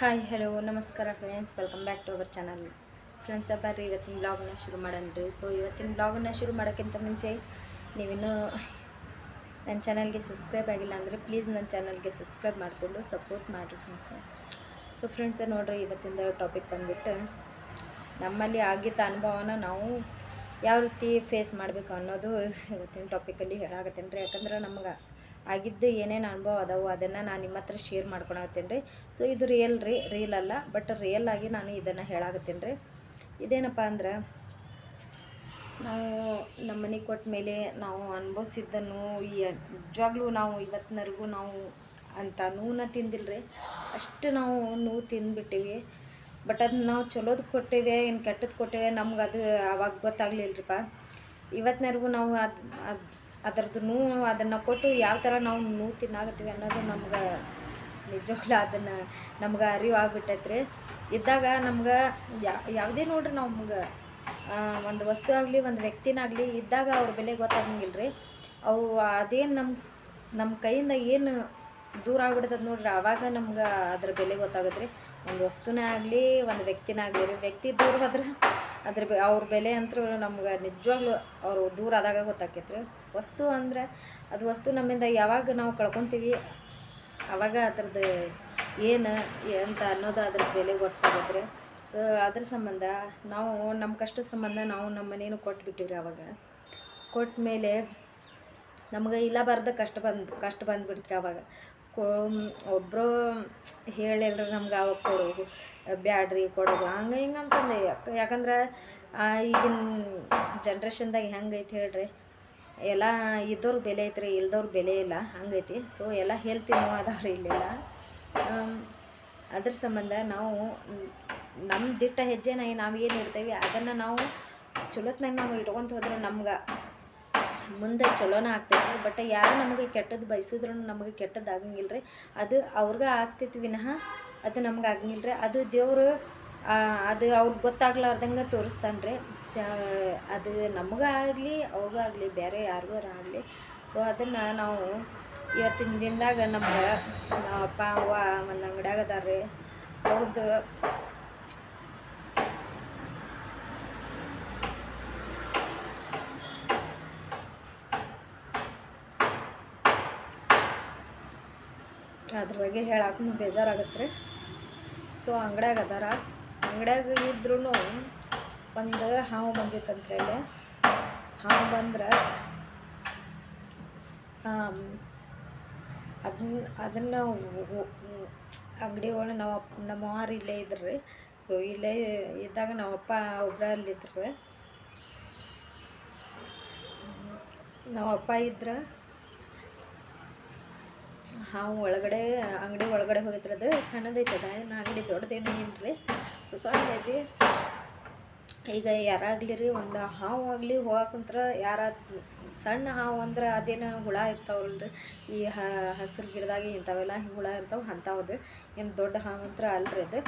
Hi hello ನಮಸ್ಕಾರ friends welcome back to our channel friends ಬರ್ರಿ ಇವತ್ತಿನ ಬ್ಲಾಗ್ನ ಶುರು ಮಾಡೋಣ ರೀ. ಸೊ ಇವತ್ತಿನ ಬ್ಲಾಗ್ನ ಶುರು ಮಾಡೋಕ್ಕಿಂತ ಮುಂಚೆ ನೀವಿನ್ನೂ ನನ್ನ ಚಾನಲ್ಗೆ ಸಬ್ಸ್ಕ್ರೈಬ್ ಆಗಿಲ್ಲ ಅಂದರೆ ಪ್ಲೀಸ್ ನನ್ನ ಚಾನಲ್ಗೆ ಸಬ್ಸ್ಕ್ರೈಬ್ ಮಾಡಿಕೊಂಡು ಸಪೋರ್ಟ್ ಮಾಡಿರಿ ಫ್ರೆಂಡ್ಸ್ ಸೊ ಫ್ರೆಂಡ್ಸ್ ನೋಡಿರಿ, ಇವತ್ತಿಂದ ಟಾಪಿಕ್ ಬಂದುಬಿಟ್ಟು ನಮ್ಮಲ್ಲಿ ಆಗಿದ್ದ ಅನುಭವನ ನಾವು ಯಾವ ರೀತಿ ಫೇಸ್ ಮಾಡಬೇಕು ಅನ್ನೋದು ಇವತ್ತಿನ ಟಾಪಿಕಲ್ಲಿ ಹೇಳಾಗತ್ತೇನೆ ರೀ. ಯಾಕಂದ್ರೆ ನಮ್ಗೆ ಆಗಿದ್ದು ಏನೇನು ಅನುಭವ ಅದಾವು ಅದನ್ನು ನಾನು ನಿಮ್ಮ ಹತ್ರ ಶೇರ್ ಮಾಡ್ಕೊಳತ್ತೀನಿ ರೀ. ಸೊ ಇದು ರಿಯಲ್ ರೀ ರಿಯಲ್ ಅಲ್ಲ ಬಟ್ ರಿಯಲ್ ಆಗಿ ನಾನು ಇದನ್ನು ಹೇಳಾಕತ್ತೀನಿ ರೀ. ಇದೇನಪ್ಪ ಅಂದ್ರೆ, ನಾವು ನಮ್ಮ ಮನೆಗೆ ಕೊಟ್ಟ ಮೇಲೆ ನಾವು ಅನುಭವಿಸಿದ್ದನ್ನು ಈ ನಿಜವಾಗ್ಲೂ ನಾವು ಇವತ್ತಿನವರೆಗೂ ನಾವು ಅಂತ ನೋವನ್ನ ತಿಂದಿಲ್ಲ ರೀ ಅಷ್ಟು ನಾವು ನೋವು ತಿಂದುಬಿಟ್ಟಿವಿ. ಬಟ್ ಅದನ್ನ ನಾವು ಚಲೋದು ಕೊಟ್ಟೇವೆ ಏನು ಕೆಟ್ಟದ್ದು ಕೊಟ್ಟೇವೆ ನಮ್ಗೆ ಅದು ಅವಾಗ ಗೊತ್ತಾಗ್ಲಿಲ್ರಿಪ್ಪ ಇವತ್ತಿನವರೆಗೂ ನಾವು ಅದು ಅದರದ್ದು ನೋವು ಅದನ್ನು ಕೊಟ್ಟು ಯಾವ ಥರ ನಾವು ನೋವು ತಿನ್ನಾಗತ್ತೀವಿ ಅನ್ನೋದು ನಮ್ಗೆ ನಿಜವಾಗ್ಲೂ ಅದನ್ನು ನಮ್ಗೆ ಅರಿವಾಗ್ಬಿಟ್ಟೈತೆ ರೀ ಇದ್ದಾಗ ನಮ್ಗೆ ಯಾವುದೇ ನೋಡ್ರಿ ನಮ್ಗೆ ಒಂದು ವಸ್ತು ಆಗಲಿ, ಒಂದು ವ್ಯಕ್ತಿನಾಗಲಿ ಇದ್ದಾಗ ಅವ್ರ ಬೆಲೆ ಗೊತ್ತಾಗಂಗಿಲ್ಲ ರೀ ಅವು ಅದೇನು ನಮ್ಮ ನಮ್ಮ ಕೈಯಿಂದ ಏನು ದೂರ ಆಗ್ಬಿಡ್ತದೆ ನೋಡ್ರಿ ಆವಾಗ ನಮ್ಗೆ ಅದ್ರ ಬೆಲೆ ಗೊತ್ತಾಗುತ್ತೆ ರೀ ಒಂದು ವಸ್ತುನೇ ಆಗಲಿ, ಒಂದು ವ್ಯಕ್ತಿನೇ ಆಗಲಿ ರೀ ವ್ಯಕ್ತಿ ದೂರ ಹೋದ್ರೆ ಅದ್ರ ಬೆ, ಅವ್ರ ಬೆಲೆ ಅಂತೂ ನಮ್ಗೆ ನಿಜವಾಗ್ಲೂ ಅವರು ದೂರ ಆದಾಗ ಗೊತ್ತಾಕೈತೆ ರೀ ವಸ್ತು ಅಂದರೆ ಅದು ವಸ್ತು ನಮ್ಮಿಂದ ಯಾವಾಗ ನಾವು ಕಳ್ಕೊತೀವಿ ಆವಾಗ ಅದ್ರದ್ದು ಏನು ಅಂತ ಅನ್ನೋದು ಅದ್ರ ಬೆಲೆ ಗೊತ್ತಾಗುತ್ತೆ ಸೊ, ಅದ್ರ ಸಂಬಂಧ ನಾವು ನಮ್ಮ ಕಷ್ಟದ ಸಂಬಂಧ ನಾವು ನಮ್ಮ ಮನೇನು ಕೊಟ್ಟು ರೀ ಅವಾಗ. ಕೊಟ್ಟ ಮೇಲೆ ನಮ್ಗೆ ಇಲ್ಲ ಬಾರ್ದ ಕಷ್ಟ ಬಂದು, ಕಷ್ಟ ಬಂದುಬಿಡ್ತ್ರಿ ಅವಾಗ. ಕೊ ಒಬ್ಬರು ಹೇಳಿಲ್ರಿ ನಮ್ಗೆ ಆವಾಗ ಕೊಡೋದು ಬ್ಯಾಡ್ರಿ ಕೊಡೋದು. ಹಂಗೆ ಹಿಂಗೆ ಅಂತಂದು. ಯಾಕೆ, ಯಾಕಂದ್ರೆ ಈಗಿನ ಜನ್ರೇಷನ್ದಾಗ ಹೆಂಗೈತೆ ಹೇಳ್ರಿ. ಎಲ್ಲ ಇದ್ದವ್ರು ಬೆಲೆ ಐತ್ರಿ ಇಲ್ದವ್ರು ಬೆಲೆ ಇಲ್ಲ ಹಂಗೈತಿ ಸೊ ಎಲ್ಲ ಹೆಲ್ತ್ ನೋವು ಅದಾವ್ರಿ ಇಲ್ಲೆಲ್ಲ. ಅದ್ರ ಸಂಬಂಧ ನಾವು ನಮ್ಮ ದಿಟ್ಟ ಹೆಜ್ಜೆನ ನಾವು ಏನು ಇಡ್ತೇವೆ, ಅದನ್ನು ನಾವು ಚಲೋತ್ನಾಗ ನಾವು ಇಟ್ಕೊತ ಹೋದ್ರೆ ನಮ್ಗೆ ಮುಂದೆ ಚಲೋನ ಆಗ್ತೈತಿ ಬಟ್ ಯಾರು ನಮಗೆ ಕೆಟ್ಟದ್ದು ಬಯಸಿದ್ರು ನಮಗೆ ಕೆಟ್ಟದ್ದು ಆಗಂಗಿಲ್ಲ ರೀ ಅದು ಅವ್ರಿಗೆ ಆಗ್ತೈತಿ ವಿನಃ ಅದು ನಮ್ಗೆ ಆಗಂಗಿಲ್ಲ ರೀ. ಅದು ದೇವರು ಅದು ಅವ್ರಿಗೆ ಗೊತ್ತಾಗ್ಲಾರ್ದಂಗೆ ತೋರಿಸ್ತಾನೆ ರೀ. ಚ ಅದು ನಮಗಾಗಲಿ ಅವ್ರಿಗಾಗಲಿ ಬೇರೆ ಯಾರಿಗೂ ಆಗಲಿ. ಸೊ, ಅದನ್ನು ನಾವು ಇವತ್ತಿನ ದಿನದಾಗ ನಮ್ಗೆ ನಮ್ಮ ಅಪ್ಪ, ಅವ್ವ ಒಂದು ಅಂಗಡ್ಯಾಗ ಅದಾರ ಅವ್ರದ್ದು ಅದ್ರ ಬಗ್ಗೆ ಹೇಳಕ್ಕೂ ಬೇಜಾರಾಗತ್ತೆ ರೀ. ಸೊ ಅಂಗಡ್ಯಾಗ ಅದಾರ. ಅಂಗಡ್ಯಾಗ ಇದ್ರೂ ಒಂದು ಹಾವು ಬಂದಿತ್ತಂತ್ರಿ ಅಲ್ಲಿ ಹಾವು ಬಂದ್ರೆ ಅದನ್ನ ಅದನ್ನು ಅಂಗಡಿ ಒಳಗೆ ನಾವು ನಮ್ಮ ಅವ್ವಾರು ಇಲ್ಲೇ ಇದ್ರು. ಸೊ ಇಲ್ಲೇ ಇದ್ದಾಗ ನಮ್ಮ ಅಪ್ಪ ಒಬ್ಬರ ಅಲ್ಲಿದ್ರು. ನಮ್ಮ ಅಪ್ಪ ಇದ್ರೆ. ಹಾವು ಒಳಗಡೆ, ಅಂಗಡಿ ಒಳಗಡೆ ಹೋಗಿದ್ರೆ ಅದು ಸಣ್ಣದೈತೆ ಅದ ಇನ್ನು ಅಂಗಡಿ ದೊಡ್ಡದೇನು ಏನ್ರಿ ಸೊ ಐತಿ ಈಗ ಯಾರಾಗಲಿ ರೀ ಒಂದು ಹಾವು ಆಗಲಿ ಹೋಗಕ್ಕಂತ್ರ ಯಾರ, ಸಣ್ಣ ಹಾವು ಅಂದ್ರೆ ಅದೇನು ಹುಳ ಇರ್ತಾವಲ್ರಿ. ಈ ಹಸಿರು ಗಿಡದಾಗ ಇಂಥವೆಲ್ಲ ಹುಳ ಇರ್ತಾವೆ ಅಂಥವ್ದು ಏನು ದೊಡ್ಡ ಹಾವು ಅಂತ ಅಲ್ರಿ ಅದು.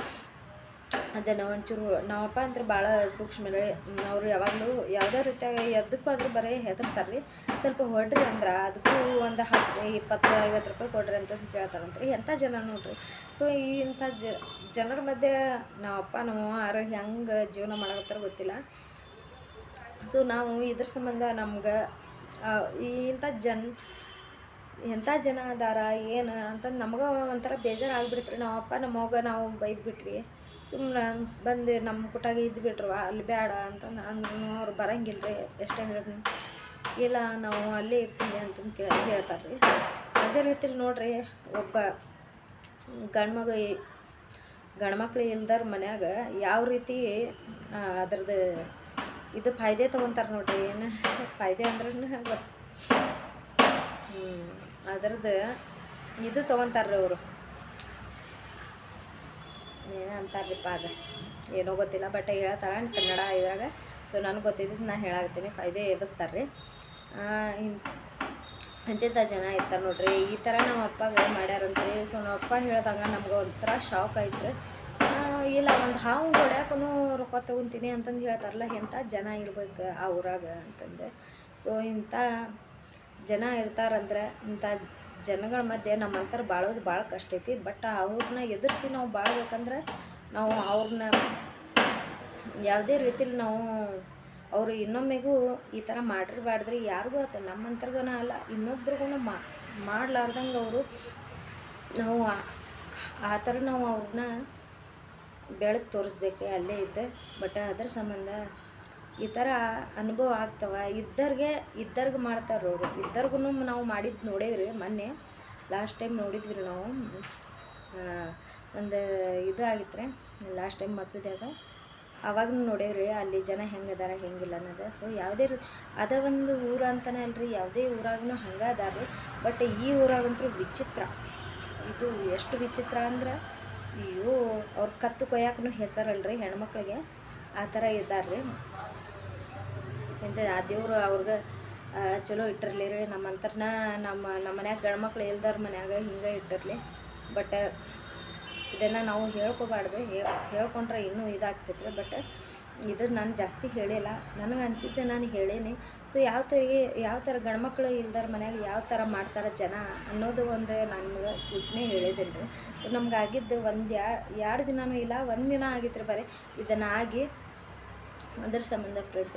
ಅದನ್ನು ಒಂಚೂರು ನಮ್ಮಪ್ಪ ಅಂದ್ರೆ ಭಾಳ ಸೂಕ್ಷ್ಮ ರೀ ಅವರು ಯಾವಾಗಲೂ ಯಾವುದೇ ರೀತಿಯಾಗಿ ಎದಕ್ಕೂ ಆದರೂ ಬರೀ ಹೆದರ್ತಾರೆ ರೀ ಸ್ವಲ್ಪ ಹೊಡ್ರಿ ಅಂದ್ರೆ ಅದಕ್ಕೂ ಒಂದು ಹತ್ತು ಇಪ್ಪತ್ತು, ಐವತ್ತು ರೂಪಾಯಿ ಕೊಡ್ರಿ ಅಂತ ಕೇಳ್ತಾರಂತ್ರಿ. ಎಂಥ ಜನ ನೋಡ್ರಿ. ಸೊ ಈ ಇಂಥ ಜನರ ಮಧ್ಯೆ ನಮ್ಮಪ್ಪ ನಮ್ಮವ್ವ ಯಾರು ಹೆಂಗೆ ಜೀವನ ಮಾಡಕತ್ತಾರ ಗೊತ್ತಿಲ್ಲ. ಸೊ ನಾವು ಇದ್ರ ಸಂಬಂಧ ನಮ್ಗೆ ಈ ಇಂಥ ಜನ, ಎಂಥ ಜನ ಅದಾರ, ಏನು ಅಂತಂದು ನಮಗೂ ಒಂಥರ ಬೇಜಾರು ಆಗ್ಬಿಡ್ತ್ರಿ. ನಮ್ಮ ಅಪ್ಪ ನಮ್ಮ ಅವ್ಗ ನಾವು ಬೈದು ಬಿಟ್ವಿ ಸುಮ್ಮನೆ ಬಂದು ನಮ್ಮ ಕುಟಾಗ ಇದ್ದು ಬಿಟ್ರವ, ಅಲ್ಲಿ ಬೇಡ ಅಂತಂದು, ಅಂದ್ರೂ ಅವ್ರು ಬರಂಗಿಲ್ಲ ರೀ ಎಷ್ಟೇ ಹೇಳಿದ್ರು. ಇಲ್ಲ, ನಾವು ಅಲ್ಲೇ ಇರ್ತೀವಿ ಅಂತಂದು ಕೇಳಿ ಹೇಳ್ತಾರೆ ರೀ ಅದೇ ರೀತಿಲಿ ನೋಡ್ರಿ, ಒಬ್ಬ ಗಂಡ್ಮಗ ಗಂಡ್ಮಕ್ಳು ಇಲ್ದಾರ ಮನ್ಯಾಗ ಯಾವ ರೀತಿ ಅದ್ರದ್ದು ಇದು ಫಾಯ್ದೆ ತೊಗೊತಾರೆ ನೋಡ್ರಿ, ಏನು ಫಾಯ್ದೆ ಅಂದ್ರೆ ಗೊತ್ತು ಅದ್ರದ್ದು ಇದು ತೊಗೊತಾರ್ರಿ ಅವರು. ಏನು ಅಂತಾರ್ರಿಪ್ಪ ಅದು? ಏನೋ ಗೊತ್ತಿಲ್ಲ ಬಟ್ ಹೇಳ್ತಾರೆ ಕನ್ನಡ ಇದ್ರಾಗ. ಸೊ ನನಗೆ ಗೊತ್ತಿದ್ದು ನಾನು ಹೇಳಾಗ್ತೀನಿ ಫಾಯ್ದೆ ಎಬ್ಬಿಸ್ತಾರೆ ರೀ ಅಂತಿಂಥ ಜನ ಇರ್ತಾರೆ ನೋಡ್ರಿ. ಈ ಥರ ನಮ್ಮ ಅಪ್ಪಗೆ ಮಾಡ್ಯಾರಂತ್ರಿ. ಸೊ ನಮ್ಮ ಅಪ್ಪ ಹೇಳಿದಾಗ ನಮ್ಗೆ ಒಂಥರ ಶಾಕ್ ಆಯ್ತು ಇಲ್ಲ, ಒಂದು ಹಾವು ಹೊಡ್ಯಾಕೂ ರೊಕ್ಕ ತೊಗೊತೀನಿ ಅಂತಂದು ಹೇಳ್ತಾರಲ್ಲ ಎಂಥ ಜನ ಇರ್ಬೇಕು ಆ ಊರಾಗ ಅಂತಂದು. ಸೊ ಇಂಥ ಜನ ಇರ್ತಾರಂದ್ರೆ ಇಂಥ ಜನಗಳ ಮಧ್ಯೆ ನಮ್ಮಂತರ ಬಾಳೋದು ಭಾಳ ಕಷ್ಟ ಐತಿ. ಬಟ್ ಅವ್ರನ್ನ ಎದುರಿಸಿ ನಾವು ಬಾಳ್ಬೇಕಂದ್ರೆ ನಾವು ಅವ್ರನ್ನ ಯಾವುದೇ ರೀತಿಲಿ ನಾವು ಅವರು ಇನ್ನೊಮ್ಮೆಗೂ ಈ ಥರ ಮಾಡಿರಬಾರ್ದ್ರಿ ಯಾರಿಗೂ ಆತ ನಮ್ಮಂತರ್ಗನ ಅಲ್ಲ ಇನ್ನೊಬ್ರಿಗೂ ಮಾ, ಮಾಡ್ಲಾರ್ದಂಗೆ ಅವರು ನಾವು ಆ ಥರ ನಾವು ಅವ್ರನ್ನ ಬೆಳೆದು ತೋರಿಸ್ಬೇಕು, ಅಲ್ಲೇ ಇದ್ದೆ. ಬಟ್ ಅದ್ರ ಸಂಬಂಧ ಈ ಥರ ಅನುಭವ ಆಗ್ತವ. ಇದ್ದೋರ್ಗೆ, ಇದ್ದರ್ಗೆ ಮಾಡ್ತಾರೆ ಅವರು. ಇದ್ದರ್ಗು ನಾವು ಮಾಡಿದ್ದು ನೋಡೇವ್ರಿ ಮೊನ್ನೆ. ಲಾಸ್ಟ್ ಟೈಮ್ ನೋಡಿದ್ವಿ ರೀ ನಾವು ಒಂದು ಇದು ಆಗಿತ್ತು ರೀ ಲಾಸ್ಟ್ ಟೈಮ್ ಮಸೂದ್ಯಾಗ. ಅವಾಗ ನೋಡೇವ್ರಿ ಅಲ್ಲಿ ಜನ ಹೆಂಗೆ ಅದಾರ ಹೆಂಗಿಲ್ಲ ಅನ್ನೋದು. ಸೊ ಯಾವುದೇ ರೀತಿ, ಅದ ಒಂದು ಊರು ಅಂತಲೇ ಅಲ್ರಿ. ಯಾವುದೇ ಊರಾಗೂ ಹಂಗೆ ಅದಾರ ರೀ. ಬಟ್ ಈ ಊರಾಗಂತೂ ವಿಚಿತ್ರ. ಇದು ಎಷ್ಟು ವಿಚಿತ್ರ ಅಂದ್ರೆ, ಅಯ್ಯೋ, ಅವ್ರ ಕತ್ತು ಕೊಯ್ಯಾಕೂ ಹೆಸರಲ್ರಿ ಹೆಣ್ಮಕ್ಳಿಗೆ. ಆ ಥರ ಇದ್ದಾರೆ ರೀ ಎಂತ ಆ ದೇವರು ಅವ್ರಿಗೆ ಚಲೋ ಇಟ್ಟಿರಲಿ ರೀ. ನಮ್ಮಂತರ್ನ ನಮ್ಮ ನಮ್ಮ ಮನ್ಯಾಗ ಗಂಡ್ಮಕ್ಳು ಇಲ್ದಾರ ಮನ್ಯಾಗ ಹಿಂಗೆ ಇಟ್ಟಿರಲಿ. ಬಟ್ ಇದನ್ನು ನಾವು ಹೇಳ್ಕೊಬಾರ್ದು. ಹೇಳ್ಕೊಂಡ್ರೆ ಇನ್ನೂ ಇದಾಗ್ತೈತೆ ಬಟ್ ಇದು ನಾನು ಜಾಸ್ತಿ ಹೇಳಿಲ್ಲ. ನನಗೆ ಅನಿಸಿದ್ದೆ ನಾನು ಹೇಳೀನಿ. ಸೊ ಯಾವ ಥರ ಯಾವ ಥರ ಗಂಡ್ಮಕ್ಳು ಇಲ್ದಾರ ಮನ್ಯಾಗ ಯಾವ ಥರ ಮಾಡ್ತಾರೆ ಜನ ಅನ್ನೋದು ಒಂದು ನನಗೆ ಸೂಚನೆ ಹೇಳಿದ್ದೀನಿ ರೀ. ಸೊ ನಮ್ಗೆ ಆಗಿದ್ದು ಒಂದು ಎರಡು ದಿನವೂ ಇಲ್ಲ, ಒಂದು ದಿನ ಆಗಿತ್ತು ರೀ ಬರೀ. ಇದನ್ನು ಆಗಿ ಅದ್ರ ಸಂಬಂಧ ಫ್ರೆಂಡ್ಸ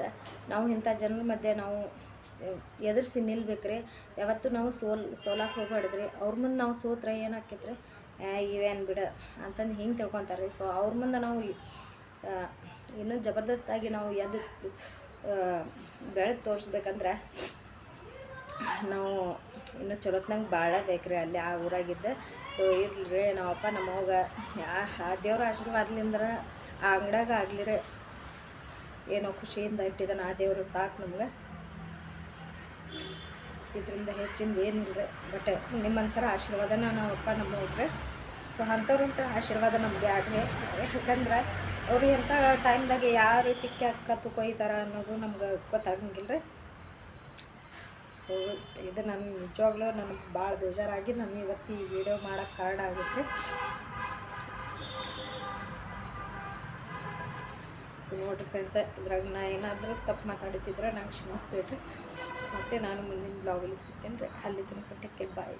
ನಾವು ಇಂಥ ಜನರ ಮಧ್ಯೆ ನಾವು ಎದುರಿಸಿ ನಿಲ್ಬೇಕ್ರೆ. ಯಾವತ್ತೂ ನಾವು ಸೋಲ್, ಸೋಲಾಕ್ ಹೋಗ್ಬಾರ್ದ್ರಿ ಅವ್ರ ಮುಂದೆ ನಾವು ಸೋತ್ರೆ ಏನಾಕೈತ್ರಿ ಇವೇನ್ ಬಿಡ ಅಂತಂದು ಹಿಂಗೆ ತಿಳ್ಕೊತಾರೆ ಸೊ ಅವ್ರ ಮುಂದೆ ನಾವು ಇನ್ನೂ ಜಬರ್ದಸ್ತಾಗಿ ನಾವು ಎದ್ದು ಬೆಳೆದು ತೋರಿಸ್ಬೇಕಂದ್ರೆ ನಾವು ಇನ್ನೂ ಚಲೋತ್ನಂಗೆ ಬಾಳಬೇಕ್ರಿ ಅಲ್ಲಿ ಆ ಊರಾಗಿದ್ದ. ಸೊ ಇರ್ಲಿ ನಾವಪ್ಪ ಅಪ್ಪ ಆ- ಆ ದೇವ್ರ ಆಶೀರ್ವಾದ್ಲಿಂದ್ರೆ ಆ ಅಂಗಡ್ಯಾಗ ಆಗ್ಲಿರಿ. ಏನೋ ಖುಷಿಯಿಂದ ಇಟ್ಟಿದ್ದಾನೆ. ಆ ದೇವರು ಸಾಕು ನಮ್ಗೆ. ಇದರಿಂದ ಹೆಚ್ಚಿಂದ ಏನಿಲ್ಲ ಬಟ್ ನಿಮ್ಮಂಥರ ಆಶೀರ್ವಾದನ ನಾವಪ್ಪ ನಮ್ಮ ಹೋಗ್ರೆ ಸೊ ಅಂಥವ್ರಂಥ ಆಶೀರ್ವಾದ ನಮಗೆ ಆಗ್ರಿ ಯಾಕಂದ್ರೆ ಅವ್ರು ಎಂಥ ಟೈಮ್ದಾಗೆ ಯಾವ ರೀತಿ ಕತ್ತು ಕೊಯ್ತಾರ ಅನ್ನೋದು ನಮ್ಗೆ ಗೊತ್ತಾಗಂಗಿಲ್ಲ ರೀ ಸೊ ಇದು ನನ್ನ ನಿಜವಾಗ್ಲೂ ನನಗೆ ಭಾಳ ಬೇಜಾರಾಗಿ ನಾನು ಇವತ್ತು ಈ ವಿಡಿಯೋ ಮಾಡೋಕ್ಕೆ ಕಾರಣ ಆಗೈತೆ ಸೊ ನೋಡಿರಿ ಫ್ರೆಂಡ್ಸ್ ಇದ್ರಾಗ ನಾ ಏನಾದರೂ ತಪ್ಪು ಮಾತಾಡ್ತಿದ್ರೆ ನಂಗೆ ಕ್ಷಮಿಸ್ಬೇಡ್ರಿ. ಮತ್ತು ನಾನು ಮುಂದಿನ ಬ್ಲಾಗಲ್ಲಿ ಸಿಗ್ತೀನಿ ರೀ. ಅಲ್ಲಿ ತನಕ ಟೆಕ್ಕೆ ಬಾಯ್